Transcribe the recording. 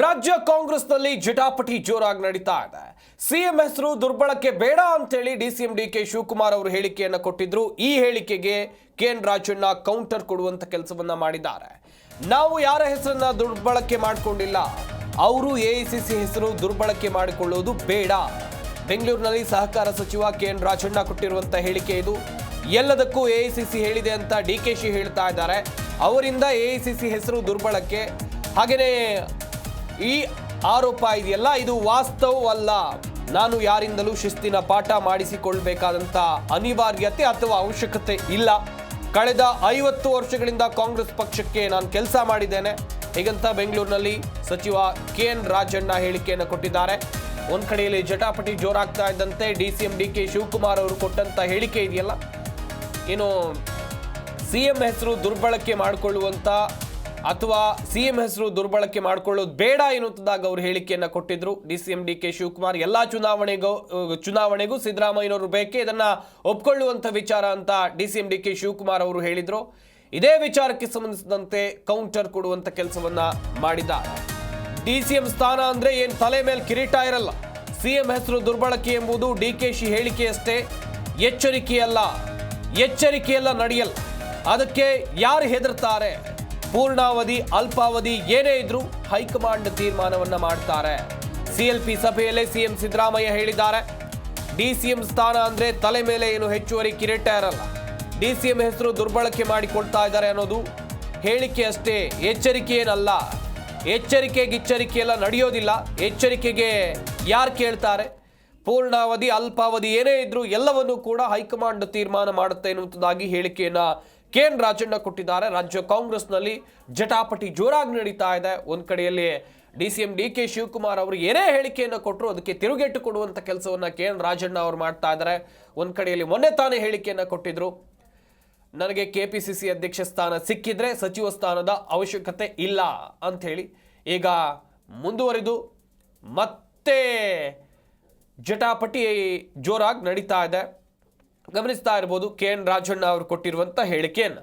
ರಾಜ್ಯ ಕಾಂಗ್ರೆಸ್ನಲ್ಲಿ ಜಟಾಪಟಿ ಜೋರಾಗಿ ನಡೀತಾ ಇದೆ. ಸಿಎಂ ಹೆಸರು ದುರ್ಬಳಕೆ ಬೇಡ ಅಂತೇಳಿ ಡಿಸಿಎಂ ಡಿ ಕೆ ಶಿವಕುಮಾರ್ ಅವರು ಹೇಳಿಕೆಯನ್ನು ಕೊಟ್ಟಿದ್ರು. ಈ ಹೇಳಿಕೆಗೆ ಕೆ ಎನ್ ರಾಜಣ್ಣ ಕೌಂಟರ್ ಕೊಡುವಂತ ಕೆಲಸವನ್ನ ಮಾಡಿದ್ದಾರೆ. ನಾವು ಯಾರ ಹೆಸರನ್ನ ದುರ್ಬಳಕೆ ಮಾಡಿಕೊಂಡಿಲ್ಲ? ಅವರು ಎಐಸಿಸಿ ಹೆಸರು ದುರ್ಬಳಕೆ ಮಾಡಿಕೊಳ್ಳುವುದು ಬೇಡ. ಬೆಂಗಳೂರಿನಲ್ಲಿ ಸಹಕಾರ ಸಚಿವ ಕೆ ಎನ್ ರಾಜಣ್ಣ ಕೊಟ್ಟಿರುವಂತ ಹೇಳಿಕೆ ಇದು. ಎಲ್ಲದಕ್ಕೂ ಎಐಸಿಸಿ ಹೇಳಿದೆ ಅಂತ ಡಿ ಕೆ ಶಿ ಹೇಳ್ತಾ ಇದ್ದಾರೆ. ಅವರಿಂದ ಎಐಸಿಸಿ ಹೆಸರು ದುರ್ಬಳಕೆ. ಹಾಗೆಯೇ ಈ ಆರೋಪ ಇದೆಯಲ್ಲ? ಇದು ವಾಸ್ತವವಲ್ಲ. ನಾನು ಯಾರಿಂದಲೂ ಶಿಸ್ತಿನ ಪಾಠ ಮಾಡಿಸಿಕೊಳ್ಬೇಕಾದಂಥ ಅನಿವಾರ್ಯತೆ ಅಥವಾ ಅವಶ್ಯಕತೆ ಇಲ್ಲ. ಕಳೆದ ಐವತ್ತು ವರ್ಷಗಳಿಂದ ಕಾಂಗ್ರೆಸ್ ಪಕ್ಷಕ್ಕೆ ನಾನು ಕೆಲಸ ಮಾಡಿದ್ದೇನೆ. ಹೀಗಂತ ಬೆಂಗಳೂರಿನಲ್ಲಿ ಸಚಿವ ಕೆ ಎನ್ ರಾಜಣ್ಣ ಹೇಳಿಕೆಯನ್ನು ಕೊಟ್ಟಿದ್ದಾರೆ. ಒಂದು ಕಡೆಯಲ್ಲಿ ಜಟಾಪಟಿ ಜೋರಾಗ್ತಾ ಇದ್ದಂತೆ D C M, D K Shivakumar ಅವರು ಕೊಟ್ಟಂತ ಹೇಳಿಕೆ ಇದೆಯಲ್ಲ? ಏನು ಸಿಎಂ ಹೆಸರು ದುರ್ಬಳಕೆ ಮಾಡಿಕೊಳ್ಳುವಂತ ಅಥವಾ ಸಿಎಂ ಹೆಸರು ದುರ್ಬಳಕೆ ಮಾಡಿಕೊಳ್ಳೋದು ಬೇಡ ಎನ್ನುವುದಾಗಿ ಅವರು ಹೇಳಿಕೆಯನ್ನ ಕೊಟ್ಟಿದ್ರು. D C M D K Shivakumar, ಎಲ್ಲಾ ಚುನಾವಣೆಗೂ ಚುನಾವಣೆಗೂ ಸಿದ್ದರಾಮಯ್ಯನವರು ಬೇಕೇ ಇದನ್ನ ಒಪ್ಕೊಳ್ಳುವಂಥ ವಿಚಾರ ಅಂತ D C M D K Shivakumar ಅವರು ಹೇಳಿದರು. ಇದೇ ವಿಚಾರಕ್ಕೆ ಸಂಬಂಧಿಸಿದಂತೆ ಕೌಂಟರ್ ಕೊಡುವಂತ ಕೆಲಸವನ್ನ ಮಾಡಿದ ಡಿ ಸಿ ಎಂ ಸ್ಥಾನ ಅಂದ್ರೆ ಏನು ತಲೆ ಮೇಲೆ ಕಿರೀಟ ಇರಲ್ಲ. ಸಿಎಂ ಹೆಸರು ದುರ್ಬಳಕೆ ಎಂಬುದು ಡಿ ಕೆ ಶಿ ಹೇಳಿಕೆಯಷ್ಟೇ. ಎಚ್ಚರಿಕೆಯಲ್ಲ ಎಚ್ಚರಿಕೆಯಲ್ಲ ನಡೆಯಲ್ಲ. ಅದಕ್ಕೆ ಯಾರು ಹೆದರ್ತಾರೆ? ಪೂರ್ಣಾವಧಿ, ಅಲ್ಪಾವಧಿ ಏನೇ ಇದ್ರೂ ಹೈಕಮಾಂಡ್ ತೀರ್ಮಾನವನ್ನ ಮಾಡ್ತಾರೆ. ಸಿಎಲ್ಪಿ ಸಭೆಯಲ್ಲೇ ಸಿಎಂ ಸಿದ್ದರಾಮಯ್ಯ ಹೇಳಿದ್ದಾರೆ. ಡಿಸಿಎಂ ಸ್ಥಾನ ಅಂದ್ರೆ ತಲೆ ಮೇಲೆ ಏನು ಹೆಚ್ಚುವರಿ ಕಿರೀಟ ಇರಲ್ಲ. ಡಿಸಿಎಂ ಹೆಸರು ದುರ್ಬಳಕೆ ಮಾಡಿಕೊಳ್ತಾ ಇದ್ದಾರೆ ಅನ್ನೋದು ಹೇಳಿಕೆ ಅಷ್ಟೇ ಎಚ್ಚರಿಕೆ ಏನಲ್ಲ ಎಚ್ಚರಿಕೆ, ಗಿಚ್ಚರಿಕೆ ಎಲ್ಲ ನಡೆಯೋದಿಲ್ಲ. ಎಚ್ಚರಿಕೆಗೆ ಯಾರು ಕೇಳ್ತಾರೆ? ಪೂರ್ಣಾವಧಿ, ಅಲ್ಪಾವಧಿ ಏನೇ ಇದ್ರೂ ಎಲ್ಲವನ್ನೂ ಕೂಡ ಹೈಕಮಾಂಡ್ ತೀರ್ಮಾನ ಮಾಡುತ್ತೆ ಎನ್ನುವುದಾಗಿ ಹೇಳಿಕೆಯನ್ನ ಕೆ ಎನ್ ರಾಜಣ್ಣ ಕೊಟ್ಟಿದ್ದಾರೆ. ರಾಜ್ಯ ಕಾಂಗ್ರೆಸ್ನಲ್ಲಿ ಜಟಾಪಟಿ ಜೋರಾಗಿ ನಡೀತಾ ಇದೆ. ಒಂದು ಕಡೆಯಲ್ಲಿ D C M D K Shivakumar ಅವರು ಏನೇ ಹೇಳಿಕೆಯನ್ನು ಕೊಟ್ಟರು ಅದಕ್ಕೆ ತಿರುಗೇಟು ಕೊಡುವಂಥ ಕೆಲಸವನ್ನು ಕೆ ಎನ್ ರಾಜಣ್ಣ ಅವರು ಮಾಡ್ತಾ ಇದ್ದಾರೆ. ಒಂದು ಕಡೆಯಲ್ಲಿ ಮೊನ್ನೆ ತಾನೇ ಹೇಳಿಕೆಯನ್ನು ಕೊಟ್ಟಿದ್ರು. ನನಗೆ ಕೆ ಪಿ ಸಿ ಸಿ ಅಧ್ಯಕ್ಷ ಸ್ಥಾನ ಸಿಕ್ಕಿದ್ರೆ ಸಚಿವ ಸ್ಥಾನದ ಅವಶ್ಯಕತೆ ಇಲ್ಲ ಅಂಥೇಳಿ ಈಗ ಮುಂದುವರಿದು ಮತ್ತೆ ಜಟಾಪಟಿ ಜೋರಾಗಿ ನಡೀತಾ ಇದೆ. ಗಮನಿಸ್ತಾ ಇರ್ಬೋದು ಕೆ ಎನ್ ರಾಜಣ್ಣ ಅವರು ಕೊಟ್ಟಿರುವಂಥ ಹೇಳಿಕೆಯನ್ನು.